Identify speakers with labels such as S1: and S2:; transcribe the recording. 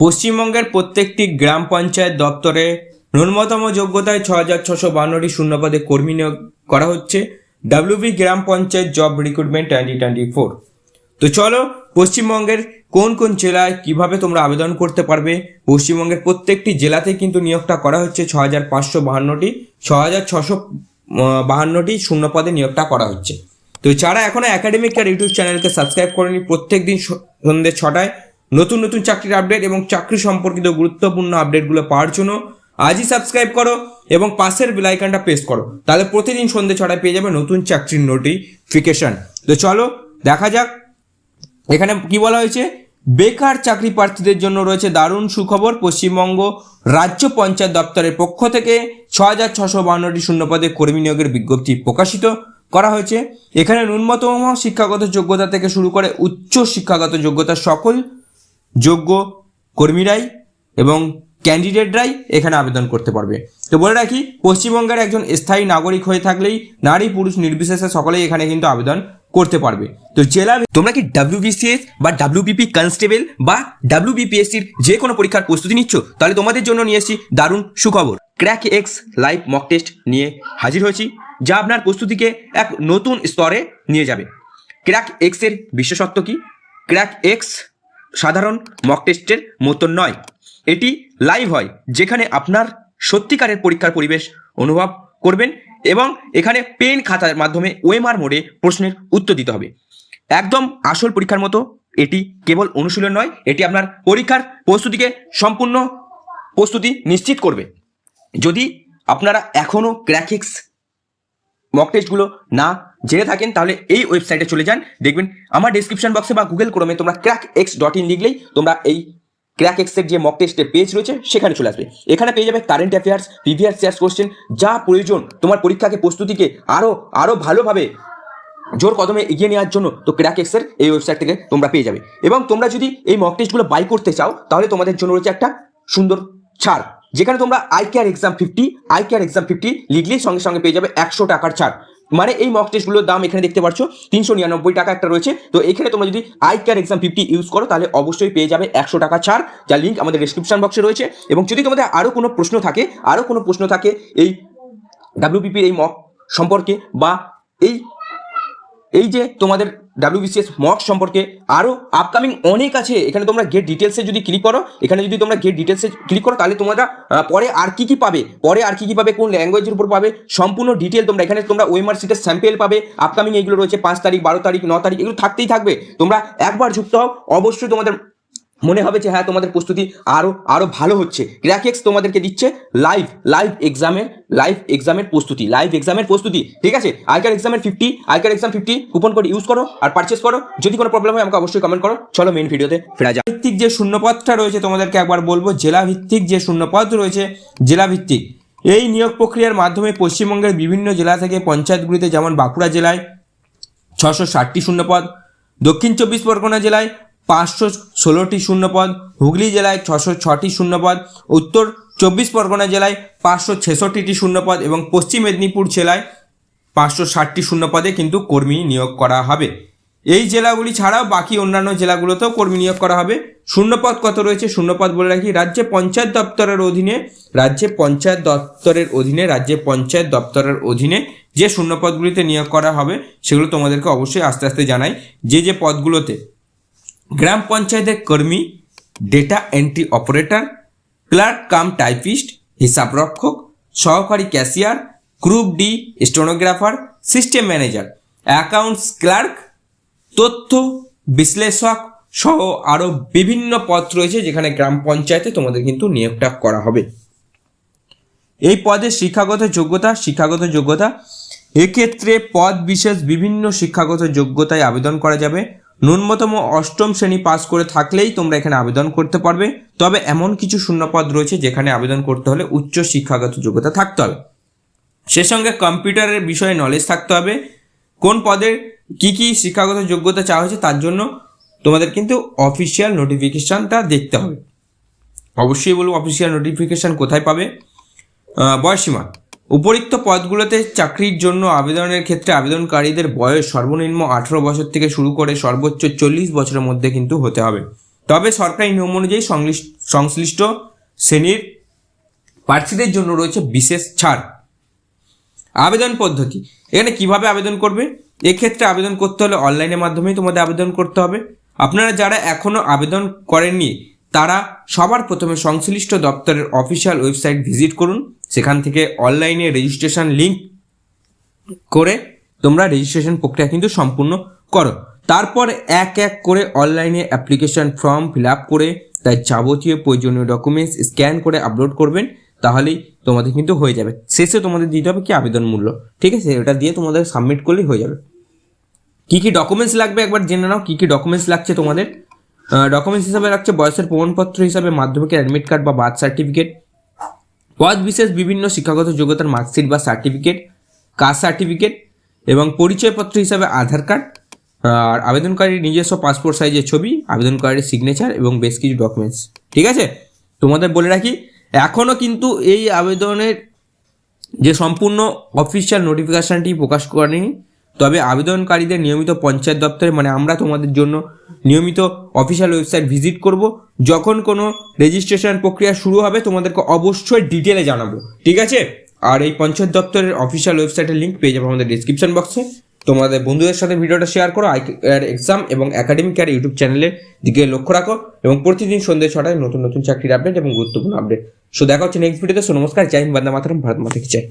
S1: পশ্চিমবঙ্গের প্রত্যেকটি গ্রাম পঞ্চায়েত দপ্তরে ন্যূনতম যোগ্যতায় ছ হাজার ছশো বান্নটি শূন্যপদে কর্মী নিয়োগ করা হচ্ছে। ডাব্লিউবি গ্রাম panchayat job recruitment twenty twenty four তো চলো, পশ্চিমবঙ্গের কোন কোন জেলায় কীভাবে তোমরা আবেদন করতে পারবে? পশ্চিমবঙ্গের প্রত্যেকটি জেলাতে কিন্তু নিয়োগটা করা হচ্ছে ছ হাজার পাঁচশো বাহান্নটি ছ হাজার ছশো বাহান্নটি শূন্য পদে নিয়োগটা করা হচ্ছে। তো যারা এখনও একাডেমিক আর ইউটিউব চ্যানেলকে সাবস্ক্রাইব করেনি প্রত্যেক দিন সন্ধ্যে ছটায় নতুন নতুন চাকরির আপডেট এবং চাকরি সম্পর্কিত গুরুত্বপূর্ণ আপডেটগুলো পাওয়ার জন্য আজই সাবস্ক্রাইব করো এবং পাশের বেলাইকানটা প্রেস করো। তাহলে প্রতিদিন সন্ধ্যে ছটায় পেয়ে যাবে নতুন চাকরির নোটিফিকেশন তো চলো, দেখা যাক। এখানে কি বলা হয়েছে? বেকার চাকরি প্রার্থীদের জন্য রয়েছে দারুণ সুখবর। পশ্চিমবঙ্গ রাজ্য পঞ্চায়েত দপ্তরের পক্ষ থেকে ছ হাজার ছশো বান্নটি শূন্যপদে কর্মী নিয়োগের বিজ্ঞপ্তি প্রকাশিত করা হয়েছে। এখানে ন্যূনতম শিক্ষাগত যোগ্যতা থেকে শুরু করে উচ্চ শিক্ষাগত যোগ্যতা সকল যোগ্য কর্মীরাই এবং ক্যান্ডিডেটরাই এখানে আবেদন করতে পারবে। তো বলে রাখি, পশ্চিমবঙ্গের একজন স্থায়ী নাগরিক হয়ে থাকলেই নারী পুরুষ নির্বিশেষে সকলেই এখানে কিন্তু আবেদন করতে পারবে। তো জেলা তোমরা কি ডাব্লিউবিসিএস বা ডাব্লিউবিপি কনস্টেবল বা ডাব্লিউবিপিএসসির যে কোনো পরীক্ষার প্রস্তুতি নিচ্ছ? তাহলে তোমাদের জন্য নিয়ে এসেছি দারুণ সুখবর। Crack X live mock test নিয়ে হাজির হয়েছি, যা আপনার প্রস্তুতিকে এক নতুন স্তরে নিয়ে যাবে। ক্র্যাক এক্সের বিশেষত্ব কি? ক্র্যাক এক্স সাধারণ মক টেস্টের মতন নয়। এটি লাইভ হয়, যেখানে আপনার সত্যিকারের পরীক্ষার পরিবেশ অনুভব করবেন এবং এখানে পেন খাতার মাধ্যমে ওএমআর মোডে প্রশ্নের উত্তর দিতে হবে। একদম আসল পরীক্ষার মতো এটি কেবল অনুশীলন নয়, এটি আপনার পরীক্ষার প্রস্তুতিকে সম্পূর্ণ প্রস্তুতি নিশ্চিত করবে। যদি আপনারা এখনও ক্র্যাকিক্স মক টেস্টগুলো না জেনে থাকেন, তাহলে এই ওয়েবসাইটে চলে যান। দেখবেন আমার ডিসক্রিপশন বক্সে বা গুগল ক্রমে তোমরা ক্র্যাক এক্স ডট ইন লিখলেই তোমরা এই ক্র্যাক এক্সের যে মক টেস্টের পেজ রয়েছে, সেখানে চলে আসবে। এখানে পেয়ে যাবে current affairs previous years question যা প্রয়োজন। তোমার পরীক্ষাকে, প্রস্তুতিকে আরও আরও ভালোভাবে জোর কদমে এগিয়ে নেওয়ার জন্য তো ক্র্যাক এক্সের এই ওয়েবসাইট থেকে তোমরা পেয়ে যাবে। এবং তোমরা যদি এই মক টেস্টগুলো বাই করতে চাও, তাহলে তোমাদের জন্য রয়েছে একটা সুন্দর ছাড়। যেখানে তোমরা I care exam fifty I care exam fifty লিখলেই সঙ্গে সঙ্গে পেয়ে যাবে একশো টাকার ছাড়। মানে এই মক টেস্টগুলোর দাম এখানে দেখতে পাচ্ছ তিনশো নিরানব্বই টাকা একটা রয়েছে। তো এখানে তোমরা যদি I care exam fifty use করো, তাহলে অবশ্যই পেয়ে যাবে একশো টাকা ছাড় যার লিঙ্ক আমাদের ডিসক্রিপশন বক্সে রয়েছে। এবং যদি তোমাদের আরও কোনো প্রশ্ন থাকে আরও কোনো প্রশ্ন থাকে এই ডাব্লিউপিপির এই মক সম্পর্কে বা এই এই যে তোমাদের ডাব্লিউবিসিএস মক সম্পর্কে আরও আপকামিং অনেক আছে, এখানে তোমরা গেট ডিটেলসে যদি ক্লিক করো, এখানে যদি তোমরা গেট ডিটেলসে ক্লিক করো, তাহলে তোমরা পরে আর কি কী পাবে? পরে আর কি কী পাবে? কোন ল্যাঙ্গুয়েজের উপর পাবে? সম্পূর্ণ ডিটেল তোমরা, এখানে তোমরা ওয়েমার সিটের স্যাম্পেল পাবে আপকামিং এগুলো রয়েছে পাঁচ তারিখ, বারো তারিখ, ন তারিখ, এগুলো থাকতেই থাকবে। তোমরা একবার যুক্ত হও, অবশ্যই তোমাদের মনে হবে যে হ্যাঁ তোমাদের প্রস্তুতি আরও আরও ভালো হচ্ছে। ক্র্যাকেক্স তোমাদেরকে দিচ্ছে লাইভ লাইভ এক্সামের লাইভ এক্সামের প্রস্তুতি লাইভ এক্সামের প্রস্তুতি, ঠিক আছে? আইকার এক্সামের fifty I care exam fifty coupon code use করো আর পারচেস করো। যদি কোনো প্রবলেম হয়, আমাকে অবশ্যই কমেন্ট করো। চলো মেন ভিডিওতে ফেরা যায় ভিত্তিক যে শূন্যপদটা রয়েছে, তোমাদেরকে একবার বলব জেলা ভিত্তিক যে শূন্যপদ রয়েছে জেলা ভিত্তিক এই নিয়োগ প্রক্রিয়ার মাধ্যমে পশ্চিমবঙ্গের বিভিন্ন জেলা থেকে পঞ্চায়েতগুলিতে, যেমন বাঁকুড়া জেলায়, ছশো ষাটটি শূন্যপদ, দক্ষিণ চব্বিশ পরগনা জেলায় পাঁচশো ষোলোটি শূন্যপদ, হুগলি জেলায় ছশো ছটি শূন্যপদ, উত্তর চব্বিশ পরগনা জেলায় পাঁচশো ছেষট্টিটি শূন্যপদ এবং পশ্চিম মেদিনীপুর জেলায় পাঁচশো ষাটটি শূন্যপদে কিন্তু কর্মী নিয়োগ করা হবে। এই জেলাগুলি ছাড়াও বাকি অন্যান্য জেলাগুলোতেও কর্মী নিয়োগ করা হবে। শূন্যপদ কত রয়েছে? শূন্যপদ বলে রাখি, রাজ্যে পঞ্চায়েত দপ্তরের অধীনে, রাজ্যে পঞ্চায়েত দপ্তরের অধীনে, রাজ্যে পঞ্চায়েত দপ্তরের অধীনে যে শূন্যপদগুলিতে নিয়োগ করা হবে, সেগুলো তোমাদেরকে অবশ্যই আস্তে আস্তে জানাই। যে যে পদগুলোতে গ্রাম পঞ্চায়েতের কর্মী data entry operator clerk cum typist হিসাবরক্ষক সহকারী cashier group D stenographer system manager accounts clerk তথ্য বিশ্লেষক সহ আরও বিভিন্ন পদ রয়েছে যেখানে গ্রাম পঞ্চায়েতে তোমাদের কিন্তু নিয়োগটা করা হবে। এই পদে শিক্ষাগত যোগ্যতা শিক্ষাগত যোগ্যতা, এক্ষেত্রে পদ বিশেষ বিভিন্ন শিক্ষাগত যোগ্যতায় আবেদন করা যাবে। ন্যূনতম অষ্টম শ্রেণি পাস করে থাকলেই তোমরা এখানে আবেদন করতে পারবে। তবে এমন কিছু শূন্যপদ রয়েছে যেখানে আবেদন করতে হলে উচ্চ শিক্ষাগত যোগ্যতা থাকতে হবে। সে সঙ্গে কম্পিউটারের বিষয়ে নলেজ থাকতে হবে। কোন পদের কি কি শিক্ষাগত যোগ্যতা চাওয়া হয়েছে তার জন্য তোমাদের কিন্তু অফিসিয়াল নোটিফিকেশানটা দেখতে হবে। অবশ্যই বলব অফিসিয়াল নোটিফিকেশান কোথায় পাবে? বয়সীমা। উপরিক্ত পদগুলোতে চাকরির জন্য আবেদনের ক্ষেত্রে আবেদনকারীদের বয়স সর্বনিম্ন আঠেরো বছর থেকে শুরু করে সর্বোচ্চ চল্লিশ বছরের মধ্যে কিন্তু হতে হবে। তবে সরকারি নিয়ম অনুযায়ী সংশ্লিষ্ট শ্রেণির প্রার্থীদের জন্য রয়েছে বিশেষ ছাড়। আবেদন পদ্ধতি। এখানে কীভাবে আবেদন করবে? এক্ষেত্রে আবেদন করতে হলে অনলাইনের মাধ্যমেই তোমাদের আবেদন করতে হবে। আপনারা যারা এখনও আবেদন করেননি তারা সবার প্রথমে সংশ্লিষ্ট দপ্তরের অফিসিয়াল ওয়েবসাইট ভিজিট করুন, সেখান থেকে অনলাইনে রেজিস্ট্রেশন লিঙ্ক করে তোমরা রেজিস্ট্রেশন প্রক্রিয়া কিন্তু সম্পূর্ণ করো। তারপর এক এক করে অনলাইনে অ্যাপ্লিকেশন ফর্ম ফিল আপ করে তার যাবতীয় প্রয়োজনীয় ডকুমেন্টস স্ক্যান করে আপলোড করবেন, তাহলেই তোমাদের কিন্তু হয়ে যাবে। শেষে তোমাদের দিতে হবে কি? আবেদন মূল্য। ঠিক আছে? ওটা দিয়ে তোমাদের সাবমিট করলেই হয়ে যাবে। কী কী ডকুমেন্টস লাগবে একবার জেনে নাও, কী কী ডকুমেন্টস লাগছে তোমাদের? ডকুমেন্টস হিসাবে রাখছে, বয়সের প্রমাণপত্র হিসাবে, মাধ্যমিকের অ্যাডমিট কার্ড বা বার্থ সার্টিফিকেট পদ বিশেষ বিভিন্ন শিক্ষাগত যোগ্যতার মার্কশিট বা সার্টিফিকেট কাস্ট সার্টিফিকেট এবং পরিচয়পত্র হিসাবে আধার কার্ড আর আবেদনকারীর নিজস্ব পাসপোর্ট সাইজের ছবি, আবেদনকারীর সিগনেচার এবং বেশ কিছু ডকুমেন্টস ঠিক আছে? তোমাদের বলে রাখি এখনও কিন্তু এই আবেদনের যে সম্পূর্ণ অফিসিয়াল নোটিফিকেশানটি প্রকাশ করেনি, তবে আবেদনকারীদের নিয়মিত পঞ্চায়েত দপ্তরে মানে আমরা তোমাদের জন্য নিয়মিত অফিসিয়াল ওয়েবসাইট ভিজিট করব। যখন কোনো রেজিস্ট্রেশন প্রক্রিয়া শুরু হবে, তোমাদেরকে অবশ্যই ডিটেলে জানাব। ঠিক আছে? আর এই পঞ্চায়েত দপ্তরের অফিসিয়াল ওয়েবসাইটের লিঙ্ক পেয়ে যাব আমাদের ডিসক্রিপশন বক্সে তোমাদের বন্ধুদের সাথে ভিডিওটা শেয়ার করো কেয়ার এক্সাম এবং একাডেমিক কেয়ার ইউটিউব চ্যানেলের দিকে লক্ষ্য রাখো এবং প্রতিদিন সন্ধ্যে ছটায় নতুন নতুন চাকরির আপডেট এবং গুরুত্বপূর্ণ আপডেট সো দেখা হচ্ছে নেক্সট ভিডিওতে সো নমস্কার, জয় হিন্দ, বন্দে মাতারম, ভারত মাতা কি জয়